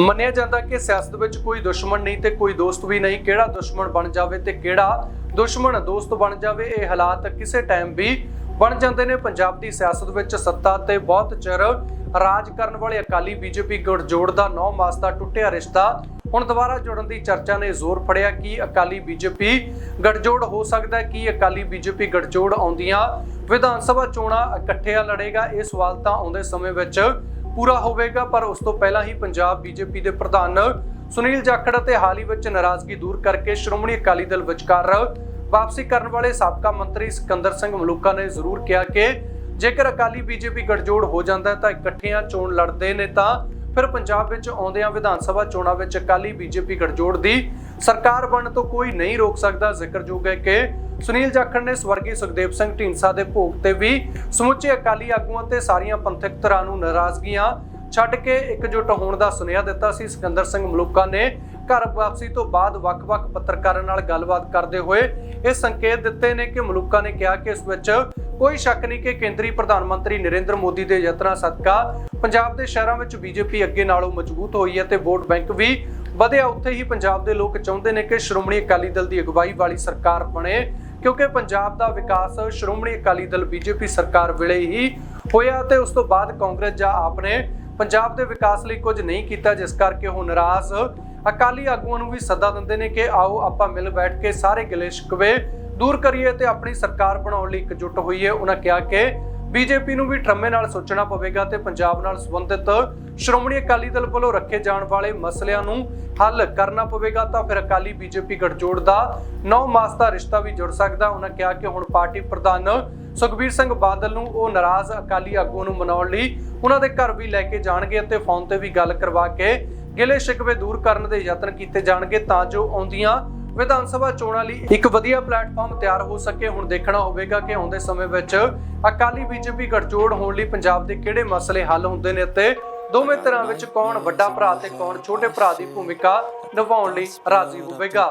ਮੰਨਿਆ ਜਾਂਦਾ ਕਿ ਸਿਆਸਤ ਵਿੱਚ ਕੋਈ ਦੁਸ਼ਮਣ ਨਹੀਂ ਤੇ ਕੋਈ ਦੋਸਤ ਵੀ ਨਹੀਂ। ਕਿਹੜਾ ਦੁਸ਼ਮਣ ਬਣ ਜਾਵੇ ਤੇ ਕਿਹੜਾ ਦੁਸ਼ਮਣ ਦੋਸਤ ਬਣ ਜਾਵੇ, ਇਹ ਹਾਲਾਤ ਕਿਸੇ ਟਾਈਮ ਵੀ ਬਣ ਜਾਂਦੇ ਨੇ। ਪੰਜਾਬ ਦੀ ਸਿਆਸਤ ਵਿੱਚ ਸੱਤਾ ਤੇ ਬਹੁਤ ਚਿਰ ਰਾਜ ਕਰਨ ਵਾਲੇ ਅਕਾਲੀ ਬੀਜੇਪੀ ਗੁਰਜੋੜ ਦਾ 9 ਮਾਸ ਦਾ ਟੁੱਟਿਆ ਰਿਸ਼ਤਾ ਹੁਣ ਦੁਬਾਰਾ ਜੁੜਨ ਦੀ ਚਰਚਾ ਨੇ ਜ਼ੋਰ ਫੜਿਆ ਕਿ ਅਕਾਲੀ ਬੀਜੇਪੀ ਗੱਠਜੋੜ ਹੋ ਸਕਦਾ ਕਿ ਅਕਾਲੀ ਬੀਜੇਪੀ ਗੱਠਜੋੜ ਆਉਂਦੀਆਂ ਵਿਧਾਨ ਸਭਾ ਚੋਣਾਂ ਇਕੱਠਿਆਂ ਲੜੇਗਾ, ਇਹ ਸਵਾਲ ਤਾਂ ਆਉਂਦੇ ਸਮੇਂ ਵਿੱਚ ਪੂਰਾ ਹੋਵੇਗਾ, ਪਰ ਉਸ ਤੋਂ ਪਹਿਲਾਂ ਹੀ ਪੰਜਾਬ ਬੀਜੇਪੀ ਦੇ ਪ੍ਰਧਾਨ ਸੁਨੀਲ ਜਾਖੜ ਅਤੇ ਹਾਲ ਹੀ ਵਿੱਚ ਨਾਰਾਜ਼ਗੀ ਦੂਰ ਕਰਕੇ ਸ਼੍ਰੋਮਣੀ ਅਕਾਲੀ ਦਲ ਵਿਚਕਾਰ ਵਾਪਸੀ ਕਰਨ ਵਾਲੇ ਸਾਬਕਾ ਮੰਤਰੀ ਸਿਕੰਦਰ ਸਿੰਘ ਮਲੂਕਾ ਨੇ ਜ਼ਰੂਰ ਕਿਹਾ ਕਿ ਜੇਕਰ ਅਕਾਲੀ ਬੀਜੇਪੀ ਗੱਠਜੋੜ ਹੋ ਜਾਂਦਾ ਤਾਂ ਇਕੱਠਿਆਂ ਚੋਣ ਲੜਦੇ ਨੇ ਤਾਂ ਫਿਰ ਪੰਜਾਬ ਵਿੱਚ ਆਉਂਦਿਆਂ ਵਿਧਾਨ ਸਭਾ ਚੋਣਾਂ ਵਿੱਚ ਅਕਾਲੀ ਬੀਜੇਪੀ ਗੱਠਜੋੜ ਦੀ ਸਰਕਾਰ ਬਣਨ ਤੋਂ ਕੋਈ ਨਹੀਂ ਰੋਕ ਸਕਦਾ। ਜ਼ਿਕਰਯੋਗ ਹੈ ਕਿ ਸੁਨੀਲ ਜਾਖੜ ਨੇ ਸਵਰਗੀ ਸੁਖਦੇਵ ਸਿੰਘ ਢੀਂਡਸਾ ਦੇ ਭੋਗ ਤੇ ਵੀ ਸਮੁੱਚੇ ਅਕਾਲੀ ਆਗੂਆਂ ਤੇ ਸਾਰੀਆਂ ਪੰਥਕ ਧਿਰਾਂ ਨੂੰ ਨਾਰਾਜ਼ਗੀਆਂ ਛੱਡ ਕੇ ਇਕਜੁੱਟ ਹੋਣ ਦਾ ਸੁਨੇਹਾ ਦਿੱਤਾ ਸੀ। ਸਿਕੰਦਰ ਸਿੰਘ ਮਲੂਕਾ ਨੇ ਘਰ ਵਾਪਸੀ ਤੋਂ ਬਾਅਦ ਵੱਖ-ਵੱਖ ਪੱਤਰਕਾਰਾਂ ਨਾਲ ਗੱਲਬਾਤ ਕਰਦੇ ਹੋਏ ਇਹ ਸੰਕੇਤ ਦਿੱਤੇ ਨੇ ਕਿ ਮਲੂਕਾ ਨੇ ਕਿਹਾ ਕਿ ਇਸ ਵਿੱਚ ਕੋਈ ਸ਼ੱਕ ਨਹੀਂ ਕਿ ਕੇਂਦਰੀ ਪ੍ਰਧਾਨ ਮੰਤਰੀ ਨਰਿੰਦਰ ਮੋਦੀ ਦੇ ਯਤਨਾਂ ਸਦਕਾ ਪੰਜਾਬ ਦੇ ਸ਼ਹਿਰਾਂ ਵਿੱਚ ਬੀਜੇਪੀ ਅੱਗੇ ਨਾਲੋਂ ਮਜ਼ਬੂਤ ਹੋਈ ਹੈ ਤੇ ਵੋਟ ਬੈਂਕ ਵੀ ਵਧਿਆ। ਉੱਥੇ ਹੀ ਪੰਜਾਬ ਦੇ ਲੋਕ ਚਾਹੁੰਦੇ ਨੇ ਕਿ ਸ਼੍ਰੋਮਣੀ ਅਕਾਲੀ ਦਲ ਦੀ ਅਗਵਾਈ ਵਾਲੀ ਸਰਕਾਰ ਬਣੇ, ਕਿਉਂਕਿ ਪੰਜਾਬ ਦਾ ਵਿਕਾਸ ਸ਼੍ਰੋਮਣੀ ਅਕਾਲੀ ਦਲ ਬੀਜੇਪੀ ਸਰਕਾਰ ਵੇਲੇ ਹੀ ਹੋਇਆ ਤੇ ਉਸ ਤੋਂ ਬਾਅਦ ਕਾਂਗਰਸ ਜਾਂ ਆਪ ਨੇ ਪੰਜਾਬ ਦੇ ਵਿਕਾਸ ਲਈ ਕੁਝ ਨਹੀਂ ਕੀਤਾ, ਜਿਸ ਕਰਕੇ ਉਹ ਨਾਰਾਜ਼। ਅਕਾਲੀ ਆਗੂਆਂ ਨੂੰ ਵੀ ਸੱਦਾ ਦਿੰਦੇ ਨੇ ਕਿ ਆਓ ਆਪਾਂ ਮਿਲ ਬੈਠ ਕੇ ਸਾਰੇ ਗਿਲੇ ਸ਼ਿਕਵੇ ਦੂਰ ਕਰੀਏ ਤੇ ਆਪਣੀ ਸਰਕਾਰ ਬਣਾਉਣ ਲਈ ਇਕਜੁੱਟ ਹੋਈਏ। ਉਹਨਾਂ ਕਿਹਾ ਕਿ ਬੀਜੇਪੀ ਨੂੰ ਵੀ ਠਰਮੇ ਨਾਲ ਸੋਚਣਾ ਪਵੇਗਾ ਤੇ ਪੰਜਾਬ ਨਾਲ ਸੰਬੰਧਿਤ ਸ਼੍ਰੋਮਣੀ ਅਕਾਲੀ ਦਲ ਵੱਲੋਂ ਰੱਖੇ ਜਾਣ ਵਾਲੇ ਮਸਲਿਆਂ ਨੂੰ ਹੱਲ ਕਰਨਾ ਪਵੇਗਾ ਤਾਂ ਫਿਰ ਅਕਾਲੀ ਬੀਜੇਪੀ ਗੱਠਜੋੜ ਦਾ 9 ਮਾਸ ਦਾ ਰਿਸ਼ਤਾ ਵੀ ਜੁੜ ਸਕਦਾ। ਉਹਨਾਂ ਕਿਹਾ ਕਿ ਹੁਣ ਪਾਰਟੀ ਪ੍ਰਧਾਨ ਸੁਖਬੀਰ ਸਿੰਘ ਬਾਦਲ ਨੂੰ ਉਹ ਨਾਰਾਜ਼ ਅਕਾਲੀ ਆਗੂਆਂ ਨੂੰ ਮਨਾਉਣ ਲਈ ਉਹਨਾਂ ਦੇ ਘਰ ਵੀ ਲੈ ਕੇ ਜਾਣਗੇ ਅਤੇ ਫੋਨ ਤੇ ਵੀ ਗੱਲ ਕਰਵਾ ਕੇ ਗਿਲੇ ਸ਼ਿਕਵੇ ਦੂਰ ਕਰਨ ਦੇ ਯਤਨ ਕੀਤੇ ਜਾਣਗੇ ਤਾਂ ਜੋ ਆਉਂਦੀਆਂ ਵਿਧਾਨ ਸਭਾ ਚੋਣਾਂ ਲਈ ਇੱਕ ਵਧੀਆ ਪਲੇਟਫਾਰਮ ਤਿਆਰ ਹੋ ਸਕੇ। ਹੁਣ ਦੇਖਣਾ ਹੋਵੇਗਾ ਕਿ ਆਉਂਦੇ ਸਮੇਂ ਵਿੱਚ ਅਕਾਲੀ ਬੀਜੇਪੀ ਗਠਜੋੜ ਹੋਣ ਲਈ ਪੰਜਾਬ ਦੇ ਕਿਹੜੇ ਮਸਲੇ ਹੱਲ ਹੁੰਦੇ ਨੇ ਅਤੇ ਦੋਵੇਂ ਤਰ੍ਹਾਂ ਵਿੱਚ ਕੌਣ ਵੱਡਾ ਭਰਾ ਤੇ ਕੌਣ ਛੋਟੇ ਭਰਾ ਦੀ ਭੂਮਿਕਾ ਨਿਭਾਉਣ ਲਈ ਰਾਜ਼ੀ ਹੋਵੇਗਾ।